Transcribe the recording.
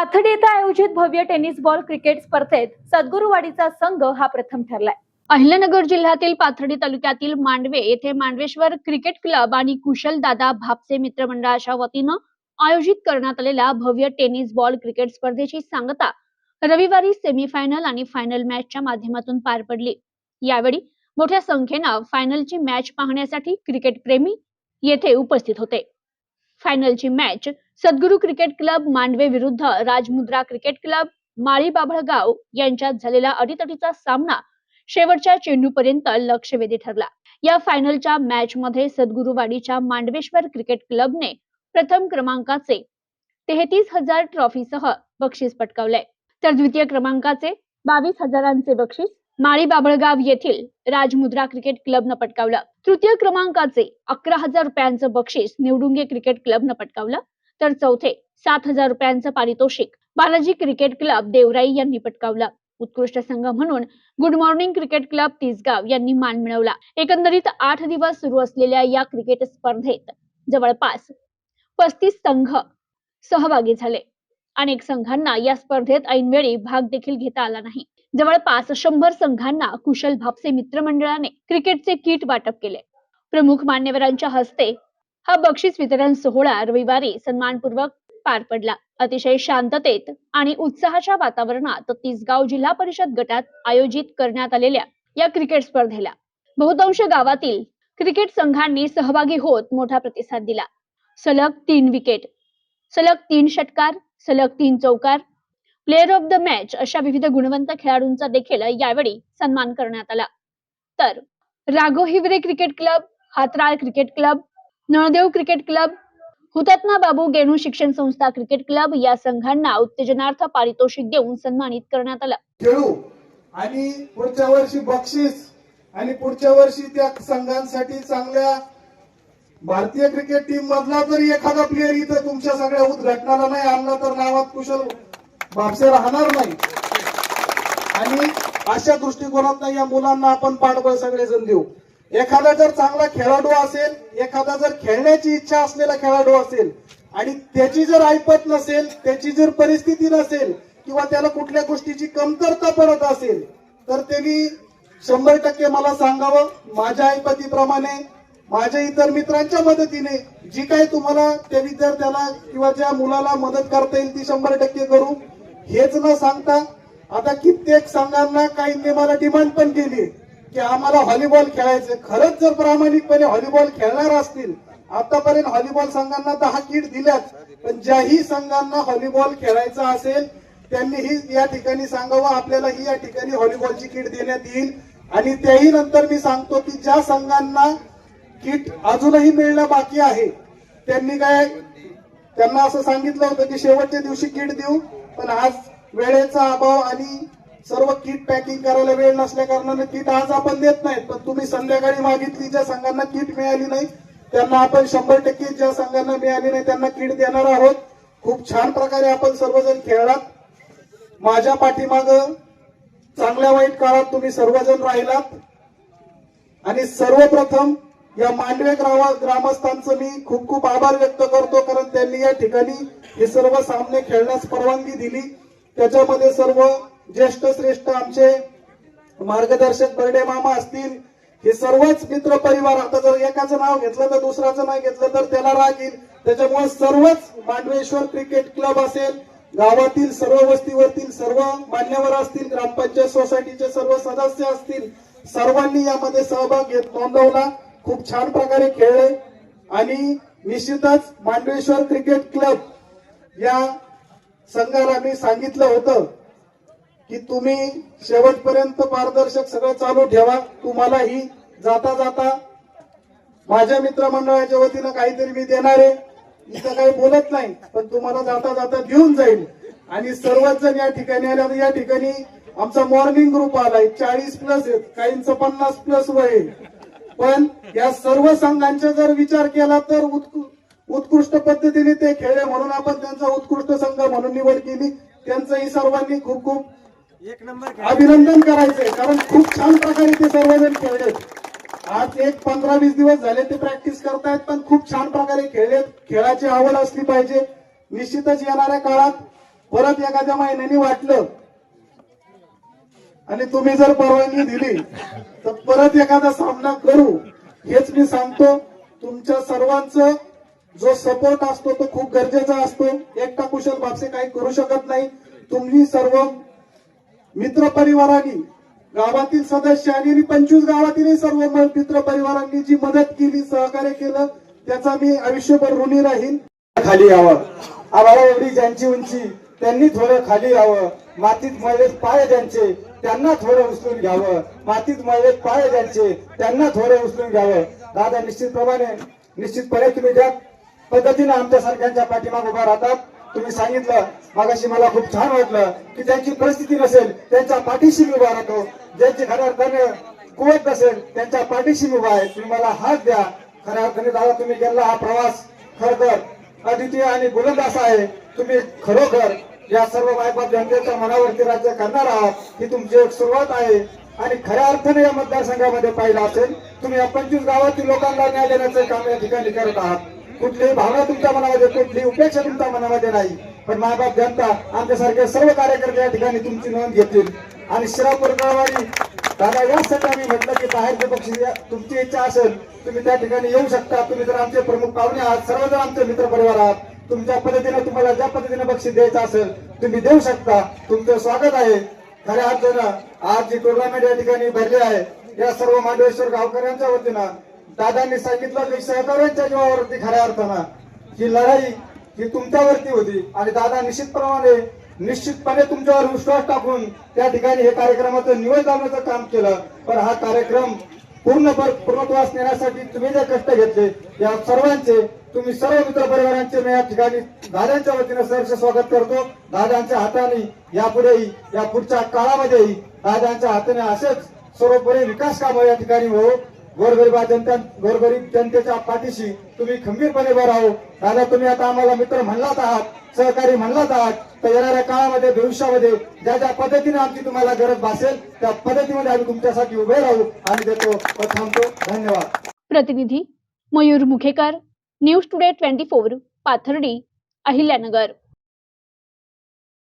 पाथडी येथे आयोजित भव्य टेनिस बॉल क्रिकेट स्पर्धेत सद्गुरुवाडीचा संघ हा प्रथम ठरलाय. अहिल्यानगर जिल्ह्यातील पाथर्डी तालुक्यातील मांडवे येथे मांडवेश्वर क्रिकेट क्लब आणि कुशल दादा भापसे मित्रमंडळाच्या वतीनं आयोजित करण्यात आलेल्या भव्य टेनिस बॉल क्रिकेट स्पर्धेची सांगता रविवारी सेमीफायनल आणि फायनल मॅचच्या माध्यमातून पार पडली. यावेळी मोठ्या संख्येनं फायनलची मॅच पाहण्यासाठी क्रिकेट प्रेमी येथे उपस्थित होते. फायनलची match Sadguru cricket club Mandve विरुद्ध राजमुद्रा क्रिकेट क्लब माळी बाभळगाव यांच्यात झालेला अडीतडीचा सामना शेवटच्या चेंडूपर्यंत लक्षवेधी ठरला. या फायनलच्या मॅच मध्ये सद्गुरुवाडीच्या मांडवेश्वर क्रिकेट क्लबने प्रथम क्रमांकाचे तेहतीस हजार ट्रॉफीसह बक्षीस पटकावले. तर द्वितीय क्रमांकाचे बावीस हजारांचे बक्षीस माळी बाबळगाव येथील राजमुद्रा क्रिकेट क्लबनं पटकावलं. तृतीय क्रमांकाचे अकरा हजार रुपयांचं बक्षीस निवडुंगे क्रिकेट क्लबनं पटकावलं. तर चौथे सात हजार रुपयांचं पारितोषिक बालाजी क्रिकेट क्लब देवराई यांनी पटकावलं. उत्कृष्ट संघ म्हणून good morning cricket club Tisgaon यांनी मान मिळवला. एकंदरीत आठ दिवस सुरू असलेल्या या क्रिकेट स्पर्धेत जवळपास पस्तीस संघ सहभागी झाले. अनेक संघांना या स्पर्धेत ऐनवेळी भाग देखील घेता आला नाही. जवळपास शंभर संघांना कुशल भापसे मित्रमंडळाने क्रिकेटचे किट वाटप केले. प्रमुख मान्यवरांच्या हस्ते हा बक्षीस वितरण सोहळा रविवारी सन्मानपूर्वक पार पडला. अतिशय शांततेत आणि उत्साहाच्या वातावरणात तिसगाव जिल्हा परिषद गटात आयोजित करण्यात आलेल्या या क्रिकेट स्पर्धेला बहुतांश गावातील क्रिकेट संघांनी सहभागी होत मोठा प्रतिसाद दिला. सलग तीन विकेट सलग तीन षटकार सलग तीन चौकार प्लेअर ऑफ द मॅच अशा विविध गुणवंत खेळाडूंचा देखील यावेळी सन्मान करण्यात आला. तर Ragho Hivare cricket club Hatral cricket club Naldev cricket club Hutatma Babu Genu शिक्षण संस्था क्रिकेट क्लब या संघांना उत्तेजनार्थ पारितोषिक देऊन सन्मानित करण्यात आलं. खेळू आणि पुढच्या वर्षी बक्षीस आणि पुढच्या वर्षी त्या संघांसाठी चांगल्या भारतीय क्रिकेट टीम मधला जरी एखादा प्लेअर इथं तुमच्या सगळ्या उद्घाटनाला नाही आणला तर नावात कुशल भापसे राहणार नाही. आणि अशा दृष्टिकोनात या मुलांना आपण पाठबळ सगळेजण देऊ. एखादा जर चांगला खेळाडू असेल एखादा जर खेळण्याची इच्छा असलेला खेळाडू असेल आणि त्याची जर ऐपत नसेल त्याची जर परिस्थिती नसेल किंवा त्याला कुठल्या गोष्टीची कमतरता पडत असेल तर त्यांनी शंभर टक्के मला सांगावं माझ्या ऐपतीप्रमाणे माझ्या इतर मित्रांच्या मदतीने जी काही तुम्हाला त्या विद्यार्थ्याला किंवा ज्या मुलाला मदत करता येईल ती शंभर टक्के करू. हेच न सांगता आता कित्येक संघांना काही मला डिमांड पण केली की आम्हाला व्हॉलीबॉल खेळायचं खरंच जर प्रामाणिकपणे व्हॉलीबॉल खेळणार असतील आतापर्यंत व्हॉलीबॉल संघांना दहा किट दिल्याच पण ज्याही संघांना व्हॉलीबॉल खेळायचं असेल त्यांनी ही या ठिकाणी सांगावं आपल्याला ही या ठिकाणी व्हॉलीबॉलची किट देण्यात येईल. आणि त्याही नंतर मी सांगतो की ज्या संघांना किट अजूनही मिळणं बाकी आहे त्यांनी काय त्यांना असं सांगितलं होतं की शेवटच्या दिवशी किट देऊ. पण आज वेळेचा अभाव आणि सर्व किट पॅकिंग करायला वेळ नसल्या कारणाने किट आज आपण देत नाहीत. पण तुम्ही संध्याकाळी मागितली ज्या संघांना किट मिळाली नाही त्यांना आपण शंभर टक्के ज्या संघांना मिळाली नाही त्यांना किट देणार आहोत. खूप छान प्रकारे आपण सर्वजण खेळलात. माझ्या पाठीमाग चांगल्या वाईट काळात तुम्ही सर्वजण राहिलात. आणि सर्वप्रथम या मांडवे ग्रामस्थांचं मी खूप खूप आभार व्यक्त करतो कारण त्यांनी या ठिकाणी हे सर्व सामने खेळण्यास परवानगी दिली. त्याच्यामध्ये सर्व ज्येष्ठ श्रेष्ठ आमचे मार्गदर्शक बर्डे मामा असतील. हे सर्वच मित्र परिवार आता जर एकाचं नाव घेतलं तर दुसऱ्याचं नाही घेतलं तर त्याला राग येईल. त्याच्यामुळे सर्वच मांडवेश्वर क्रिकेट क्लब असेल गावातील सर्व वस्तीवरतील सर्व मान्यवर असतील ग्रामपंचायत सोसायटीचे सर्व सदस्य असतील सर्वांनी यामध्ये सहभाग घेत नोंदवला. खूप छान प्रकारे खेळले. आणि निश्चितच मांडवेश्वर क्रिकेट क्लब या संघाला मी सांगितलं होतं की तुम्ही शेवटपर्यंत पारदर्शक सगळं चालू ठेवा. तुम्हालाही जाता जाता माझ्या मित्रमंडळाच्या वतीनं काहीतरी मी देणार आहे. इथं काही बोलत नाही पण तुम्हाला जाता जाता घेऊन जाईल. आणि सर्वच जण या ठिकाणी आल्या या ठिकाणी आमचा मॉर्निंग ग्रुप आलाय. चाळीस प्लस आहेत काहींचं पन्नास प्लस वय आहे. पण या सर्व संघांचा जर विचार केला तर उत्कृ- उत्कृष्ट पद्धतीने ते खेळले म्हणून आपण त्यांचा उत्कृष्ट संघ म्हणून निवड केली. त्यांचंही सर्वांनी खूप खूप एक नंबर अभिनंदन करायचंय कारण खूप छान प्रकारे ते सर्वजण खेळलेत. आज एक पंधरा वीस दिवस झाले ते प्रॅक्टिस करतायत पण खूप छान प्रकारे खेळलेत. खेळाची आवड असली पाहिजे. निश्चितच येणाऱ्या काळात परत एखाद्या महिन्याने वाटलं आणि तुम्ही जर परवानगी दिली तर परत एखादा सामना करू. हेच मी सांगतो तुमच्या सर्वांचं जो सपोर्ट असतो तो खूप गरजेचा असतो. एकटा कुशल बापसे काही करू शकत नाही. तुम्ही सर्व मित्र परिवारांनी गावातील सदस्यांनी आणि पंचवीस गावातील सर्व मित्र परिवारांनी जी मदत केली सहकार्य केलं त्याचा मी आयुष्यभर ऋणी राहील खाली यावं. आम्हाला एवढी ज्यांची उंची त्यांनी थोडं खाली यावं मातीत मळलेत पाय ज्यांचे त्यांना थोडं उचलून घ्यावं. मातीत मळलेत पाय ज्यांचे त्यांना थोडं उचलून घ्यावं. दादा निश्चितप्रमाणे निश्चितपणे तुम्ही ज्या पद्धतीने आमच्या सारख्यांच्या पाठीमाग उभा राहतात तुम्ही सांगितलं मागाशी मला खूप छान वाटलं की त्यांची परिस्थिती नसेल त्यांच्या पाठीशी मी उभा राहतो. ज्यांची खऱ्या अर्थाने कुवत नसेल त्यांच्या पाठीशी मी उभा आहे. तुम्ही मला हात द्या. खऱ्या अर्थाने दादा तुम्ही गेला हा प्रवास खर तर अद्वितीय आणि बुलंद असा आहे. तुम्ही खरोखर या सर्व मायबाप जनतेच्या मनावरती राज्य करणार आहात ही तुमची एक सुरुवात आहे. आणि खऱ्या अर्थाने या मतदारसंघामध्ये पाहिलं असेल तुम्ही या पंचवीस गावातील लोकांना न्याय देण्याचं काम या ठिकाणी करत आहात. कुठलीही भावना तुमच्या मनामध्ये कुठली उपेक्षा तुमच्या मनामध्ये नाही. पण मायबाप जनता आमच्यासारखे सर्व कार्यकर्ते या ठिकाणी तुमची नोंद घेतील. आणि शिरापूर गळवाडी दादा यासाठी आम्ही म्हटलं की बाहेरचे पक्ष या- तुमची इच्छा असेल तुम्ही त्या ठिकाणी येऊ शकता. तुम्ही जर आमचे प्रमुख पाहुणे आहात सर्वजण आमचे मित्र परिवार आहात. तुमच्या पद्धतीने तुम्हाला ज्या पद्धतीने बक्षीस द्यायचं असेल तुम्ही देऊ शकता. तुमचं स्वागत आहे. खऱ्या अर्थानं आज जी टुर्नामेंट या ठिकाणी भरली आहे या सर्व मांडवेश्वर गावकऱ्यांच्या वतीनं दादांनी सांगितलं की सहकार्यांच्या जीवावरती खऱ्या अर्थानं ही लढाई ही तुमच्यावरती होती आणि दादा निश्चितप्रमाणे निश्चितपणे तुमच्यावर विश्वास टाकून त्या ठिकाणी हे कार्यक्रमाचं निवड लावण्याचं काम केलं. पण हा कार्यक्रम पूर्ण पूर्णत्वास नेण्यासाठी तुम्ही जे कष्ट घेतले या सर्वांचे तुम्ही सर्व मित्र परिवारांचे मी या ठिकाणी दादांच्या वतीने सहर्ष स्वागत करतो. दादांच्या हाताने यापुढेही या पुढच्या काळामध्येही दादांच्या हाताने असेच सर्वोपरी विकास कामं या ठिकाणी हो. गोरगरीबा जनता गोरगरीब जनतेच्या पाठीशी तुम्ही खंबीरपणे उभं राहू. दादा तुम्ही आता आम्हाला मित्र म्हणलात आहात सहकारी म्हणलात आहात तर येणाऱ्या काळामध्ये भविष्यामध्ये ज्या ज्या पद्धतीने आमची तुम्हाला गरज भासेल त्या पद्धतीमध्ये आम्ही तुमच्यासाठी उभे राहू आणि देतो. व थांबतो. धन्यवाद. प्रतिनिधी Mayur Mukhekar news today twenty four Pathardi Ahilyanagar.